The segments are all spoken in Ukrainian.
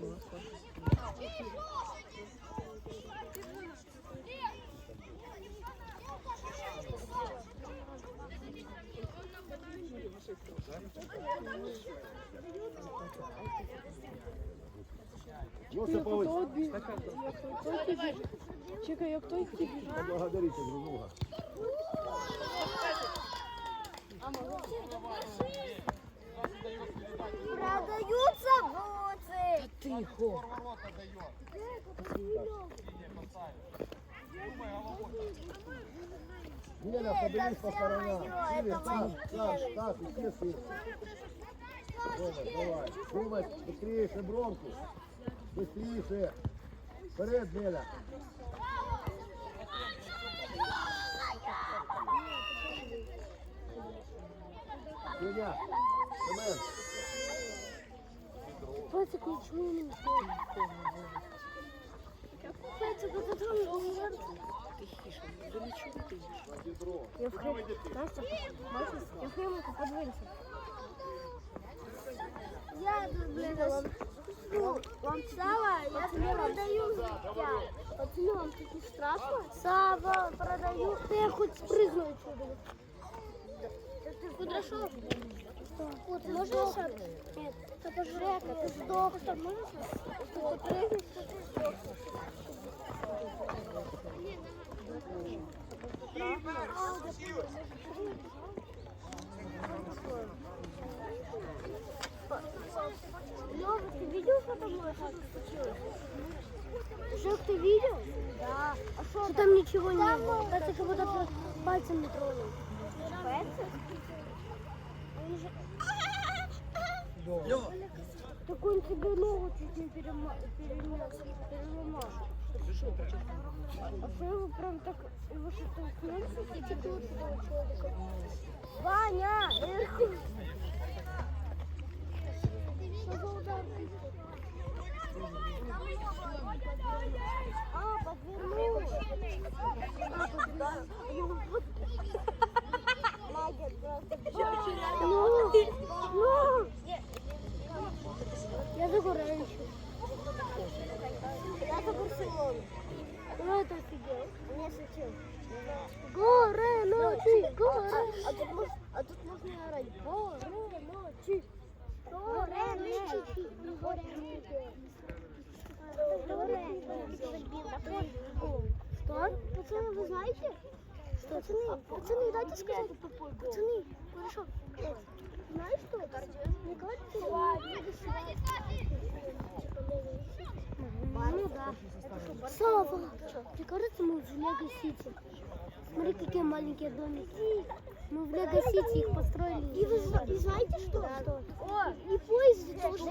молоко. Можете повысить. Чекай, а кто их тебе? Поблагодарите друг друга. Продаю Тихо. Геля, подивись по сторонам. Север, так, так, так, естественно. Ровер, давай. Думай, быстрее бронку. Быстрее. Вперед, Геля. Сеня, Семен, Пацик ничего не Пацик, это там Тихіше, до нічого ти йдеш. Я в хлеб. Настя, Настя, я в хлебку подвинься. Я тут, блин, ну, вам Сава, я тебе продаю життя. Пацаны, вам не страшно? Сава, продаю. Ты я хоть спрыгну отсюда. Ты Кудряшов? Вот, можешь? Нет, это Жека, ты сдох. Что? Ты прыгнешь, то ты. Лёва, ты видел, что там случилось? Жек, ты видел? Да. А что, там ничего не было? Это как будто ты пальцем не тронул. Пальцем? Же... Так он тебе ногу чуть не перема... перема- переломал. А что его прям так... Его что толкнулся и текут этого человека? Ваня! наверху. Что за удар? А, подвернул. А, подвернул. Ну, ну. Я за Гуренчу. Я за Барселону. Ну это офигел. Не шучу. Горе ночи, горе. А тут, мож- а тут можно орать. Горе ночи. Горе ночи. Горе Что? Пацаны, вы знаете? Пацаны, пацаны, дайте сказать. Пацаны, хорошо. Знаешь что? Мне кажется, ну да. Сава, мне кажется, мы в Лего Сити. Смотри, какие маленькие домики. Мы в Лего Сити их построили. И вы и знаете что? что? О, и поезд тоже.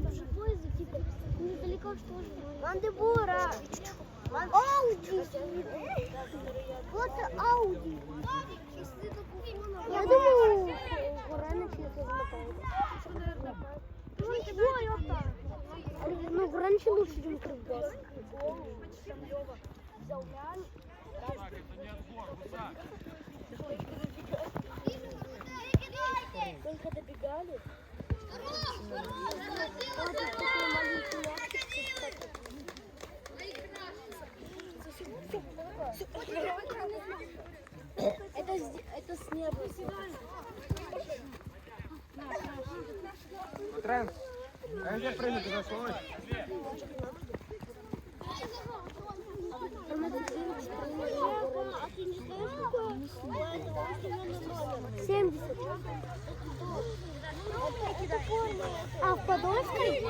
Даже поезд типа недалеко что же. Мандебура. Ауди. еще лучше, чем Кривбас. Только добегали. Это, это снег. Тренд. А где прийняти за слово? А ты не знаешь, какое у этого автомобиля номер? 70. А в Подольской?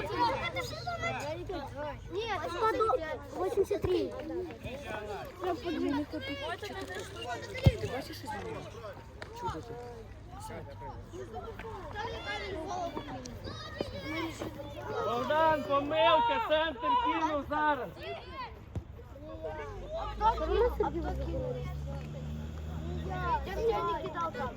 Нет, в Подо... 83. Прям подвинь. Ти бачиш із нього? Чудо тут. Богдан, помилка, центр кинув зараз. Я меня не кидал там.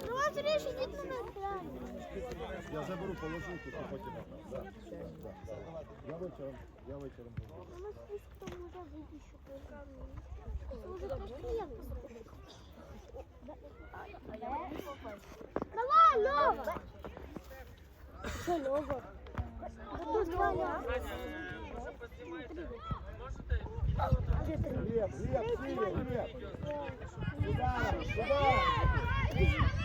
Ну, вот видишь, идет на нас. Я заберу, положу тут, а потім. Да, да, да. Я вечором, я вечором. У нас список там уже выпущу. Уже пошли. Давай, Лёва! Что, Лёва? Тут два Лёва. Где ты? Глеб, Глеб, Сири, Глеб. Сюда, сюда.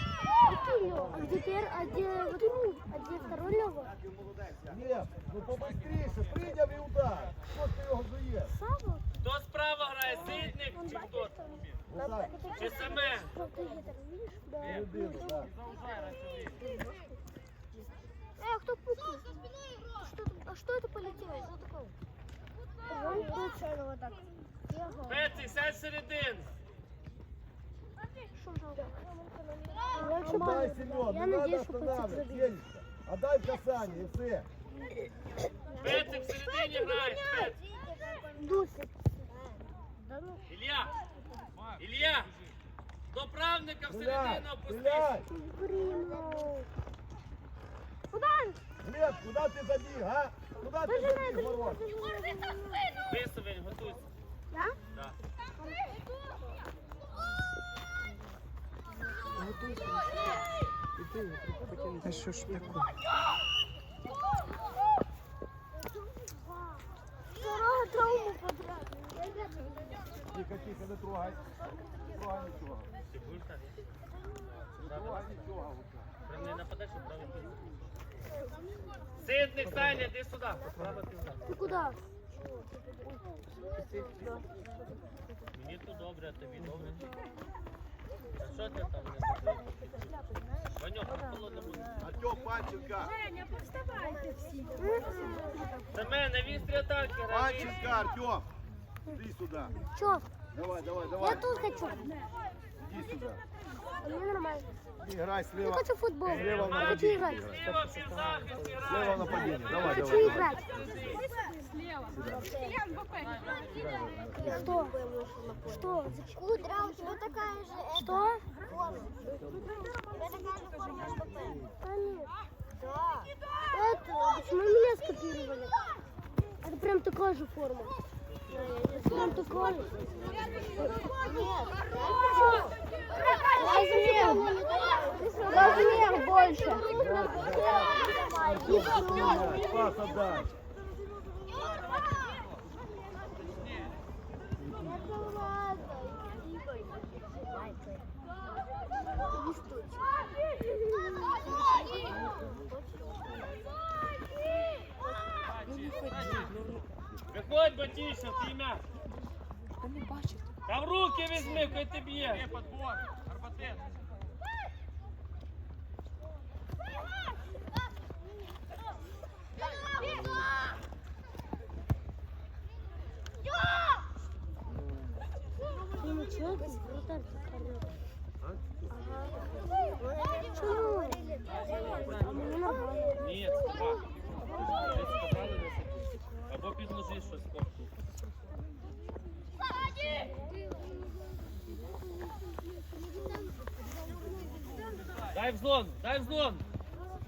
Какой Лёва? А где первый? А где, вот, а где второй Лёва? Глеб, ну побыстріше, прийняв і удар. Що ж ти його жуєш? Сава? Хто справа грає? Ситник чи хто? Ну так, Чи Семен? Правда, гитар, видишь? Да. людину, так. Эй, а кто пукнул? Что, там- а что это полетело? Что такое? Он получил вот так. Пеці, сядь середин. Жалко? Семен, Я не надо надеюсь, что останавливать. отдай касание, и все. Пеці в. Дусик. До правника Гуляй, всередину опустись. Куда? Глеб, куда ты забіг, а? Куда ти забіг, ворот? Висовень, готуйся. Да? Та що ж таке? Второго травму подряд. Тихо, тихо, не трогай. Не трогай нічого. Не трогай нічого. Прям не нападеш, а правий ти. Ситник, Саня, іди сюди. Ти куда? Мені тут добре, а тобі добре. А що ти там не зробив? Ваньок, там холодно буде. Артем Панченка. Семен, на вістрі атаки грає. Панченка, Артем. Иди сюда. Чё? Давай, давай, Я давай. тут хочу. Иди сюда. Мне нормально. Играй Я слева. хочу в футбол. Слева Я хочу играть. Сліва півзахист Слева грає. нападение. Давай, Хочу давай. играть. Что? Что? Кудра, у тебя такая же Что? форма. У тебя такая же форма МБП. Да нет. Да. Это, почему меня скопировали? Это прям такая же форма. Это прям такая же. Размер. Размер больше. Пас отдай. Візьми, хай ти б'є. Подбор, Арбатет. Ты не человек, а вратарь в зону, дай в зону.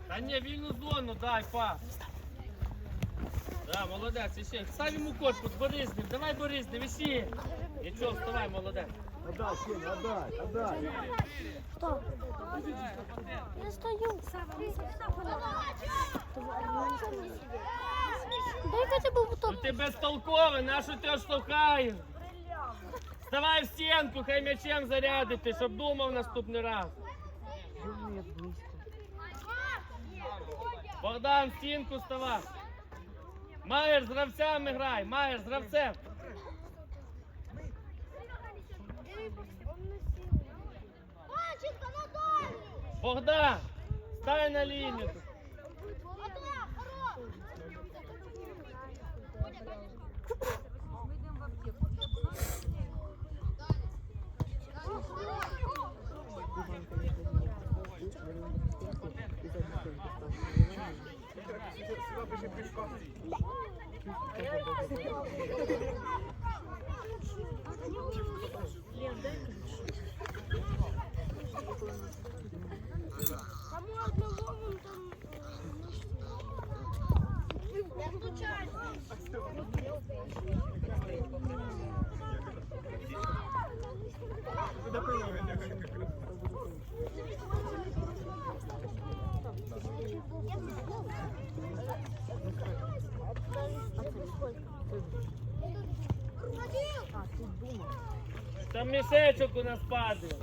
Та ні, вільну зону, дай, па. Да, молодець, іще. Став йому корпус, бери з ним, давай бери з ним, іще. Нічого, вставай, молодець. Отдай, Сеня, отдай, отдай. Что? Я стою. Дай хотя бы вот Ну ти безтолковий, на що ти штовхаєш? Вставай в стінку, хай м'ячем зарядити, щоб думав наступний раз. Богдан, стінку ставав. Маєш з гравцями грай, маєш з гравцем. Богдан, стай на лінію. Там мішечок у нас падає.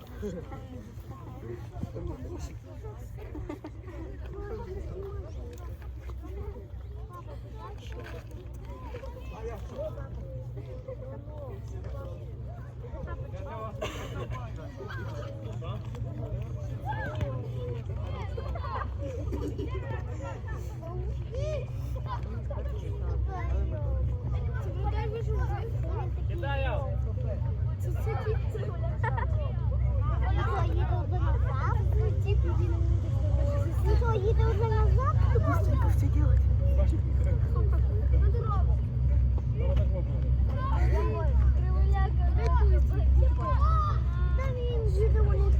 Кидай, Яв. їде уже назад? Быстренько все делать. Там він їде вони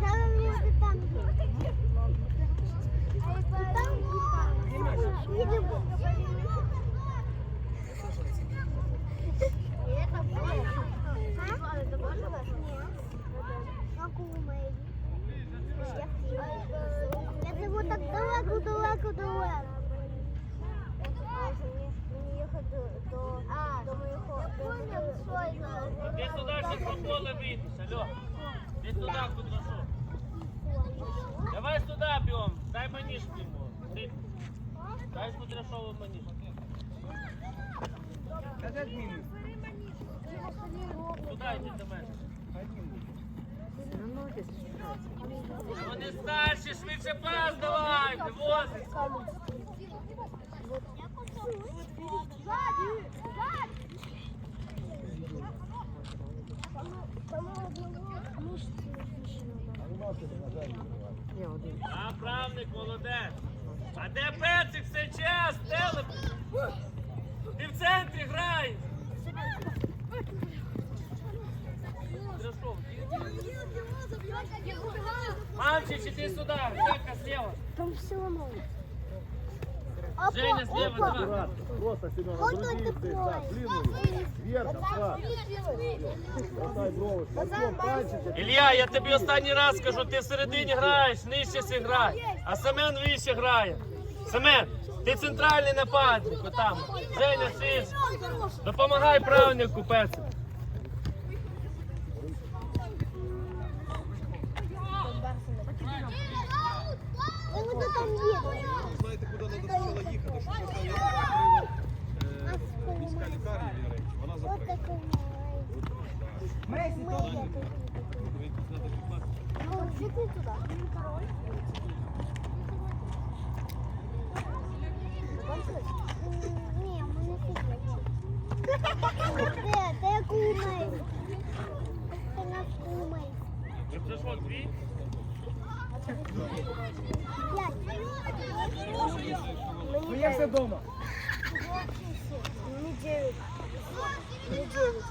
Зараз він там. Там їде. Я живу так далеко, далеко, далеко. Мені їхати до, до, до моєго Ти сюди ще по поле вийдеш, алло. Ти туди, кудряшов. Давай сюди б'єм, дай манішку йому. Дай кудряшову манішку. Туди йди до мене. Вони старші, швидше пас давай, вивозить. А, правник, молодець. А де Пецик все час? Телеп? Ти в центрі. Кудряшов, Мамчик, іди сюди, Жека слева. Там все равно. Женя слева. Аккуратно, просто, Семен, Вот обруби здесь, так, длинную. Вверх, так. Бросай бровочку. Артем, пальчики. Ілля, я тобі останній раз скажу, ти всередині граєш, нижче си грай, а Семен вище грає. Семен, ти центральний нападник, отам. Женя, шиш. Допомагай правильнику, песик. Он уже там едет. Я все дома. Не девять. Не девять.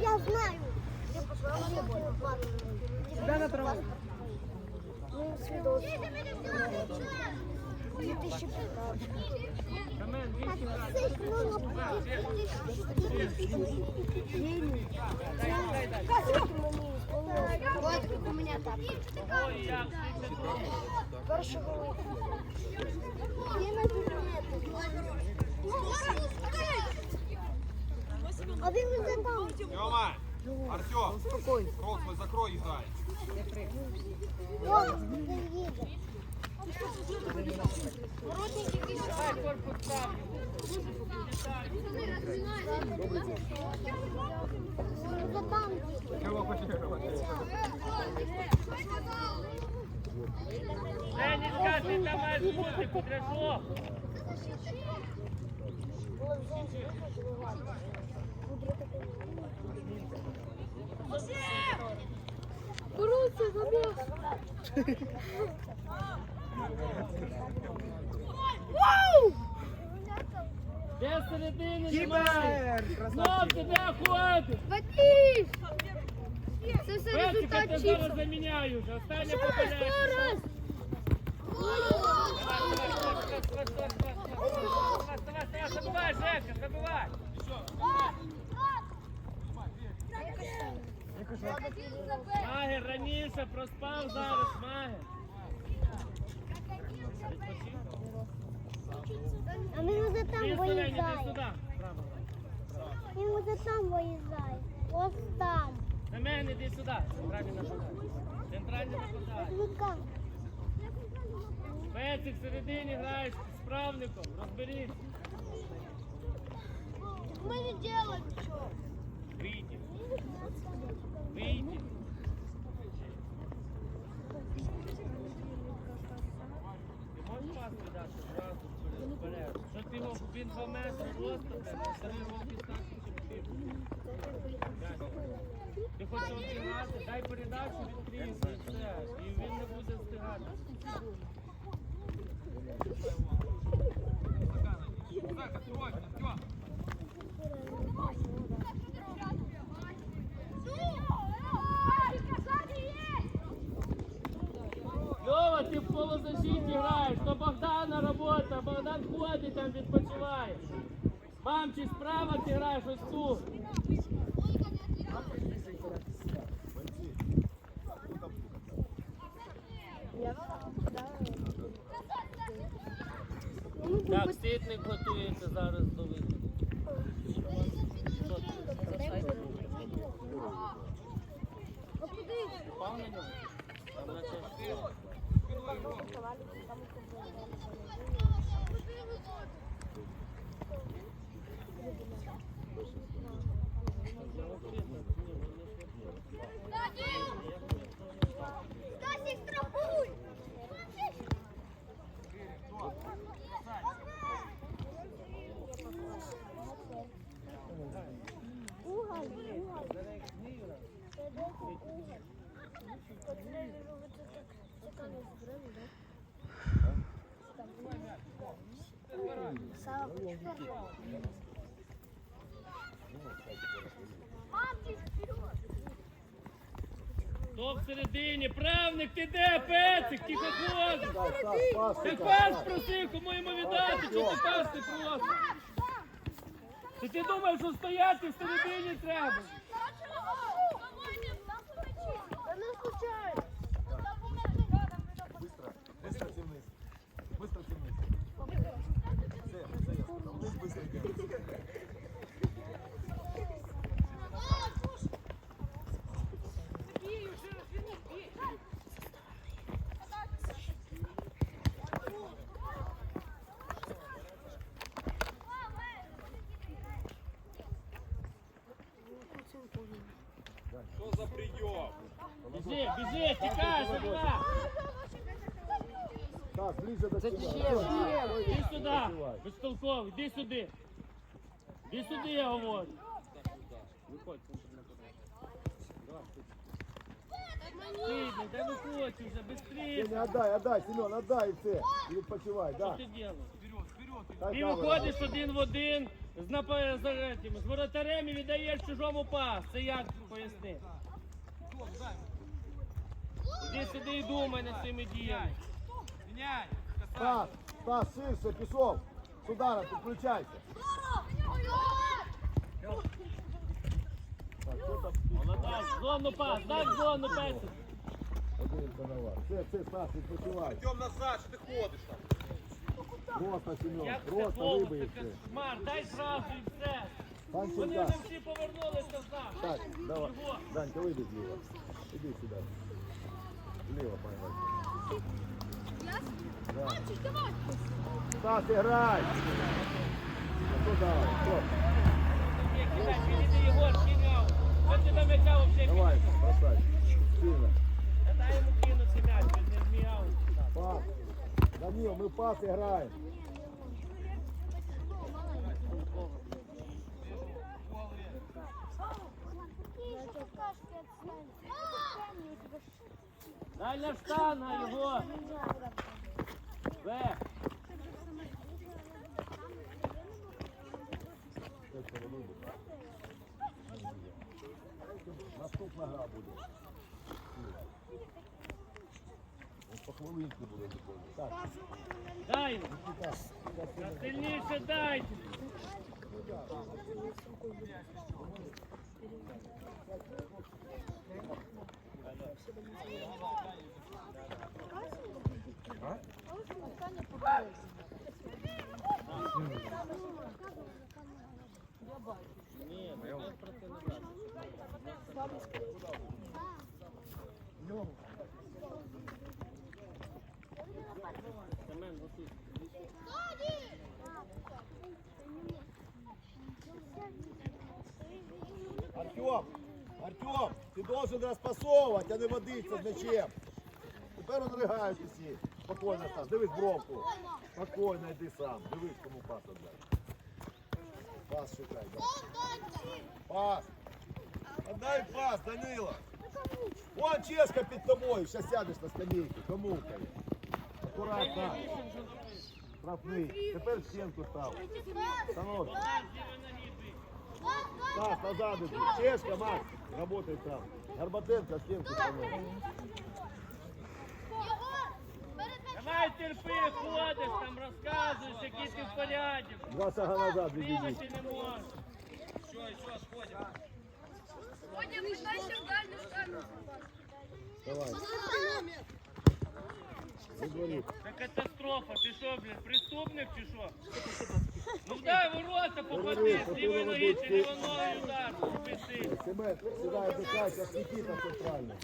Я знаю. Тебя на траву. Свидос. 2015. Семен, вище у меня так. Ой, як швидше трохи. Першого. А він вже там. Артем. Кроквель, закрой і грай. Вон, він їде. Давай корпус ставлю. Він вже там ти там маєш бути, кудряшов. Круто, забіг. Де середини немає? Хлопці, де ходиш? Батіш! Це все Песика результат ти чіпсів. зараз заміняю вже. Остання Ще раз, попадається. ще раз! Забивай, Жека, забивай. Магер раніше проспав зараз, Магер. А ми вже там. Право. Він буде там виїжджає. Ось там. Семен, іди сюди. Центральний нападаючий. Центральний нападаючий. Пецик всередині граєш з справником. Розберіться. Ми не робимо нічого. Ти можеш пас віддати зразу ти його, він 2 метри росту, а старий вовки старший, чим ти. Ти хочеш обігнати, дай передачу, відкрізь, і все. І він не буде встигати. Льова, ти в полузащиті граєш, то Богдана робота, Ходить там відпочиває. Мам, чи справа ти граєш ось тут? Так, ситник готується зараз до виходу. Впав на нього? Там наче Стасик, Хто всередині? Правник, ти де, пецик, тихо ходиш. Ти пас просив, кому йому віддати, чи ти пас ти просив? Чи ти думаєш, що стояти всередині треба? Тікай, забирай. Стас, ближе до тебя. Іди сюди, безтолковий, іди сюди. Іди сюди, я говорю. Виходь, Сидний, дай виходь уже, быстрее. Отдай, отдай, Семен, отдай все. И відпочивай, Що да. ти робиш? Дай Ти виходиш один в один з напа- з этим, з воротарем і віддаєш чужому пас. Це як поясни? Іди сюди і думай над цими діями. Міняй! Стас, Стас, ширше, пішов. Сюда, підключайся. Так, хто там? Молодець, зону пас, дай зону песик. Один коновар. Все, все, Стас, відпочивай. Йдем назад, що ти ходиш там? Просто, Семен, Як це просто слово, вибий це все. кошмар, дай зразу і все. Вони вже всі повернулися назад. Так, давай. Данька, вийди зліва. Іди сюди. Зліва, поймай. Да. Стас, играй! Ну давай, стоп. Давай, бросай. Сильно. Дай м'яч, не зміяв. Пас. Данил, мы пас играем. Дальня штанга, Єгор. Вверх. Наступна гра буде. По хвилинці буде. Так, Дай Сильніше дайте. Артем, Артем, ти должен розпасовувати, а не водитися з м'ячем. Тепер одригають усі. Спокійно став. Дивись бровку. Спокійно йди сам. Дивись, кому пас отдай. Пас шукай. Пас. Отдай пас, Данила. Вон чешка під тобою. Зараз сядеш на скамейку. Кому? Аккуратно. Штрафний. Тепер в стінку став. Становись. Стас, назад иди. Чешка, Макс, работай там. Горбатенко, стенку становись. Давай терпи, ходиш там, розказуєш, який ти в порядку. Два шага назад Бігати веди. не можеш. Давай. Выдвори. Це катастрофа, ти що, блін, преступник чи що? Ну дай ворота попади, з лівої ноги чи не ноги удар, попити. Семен, сюда Катя, світі там центральный.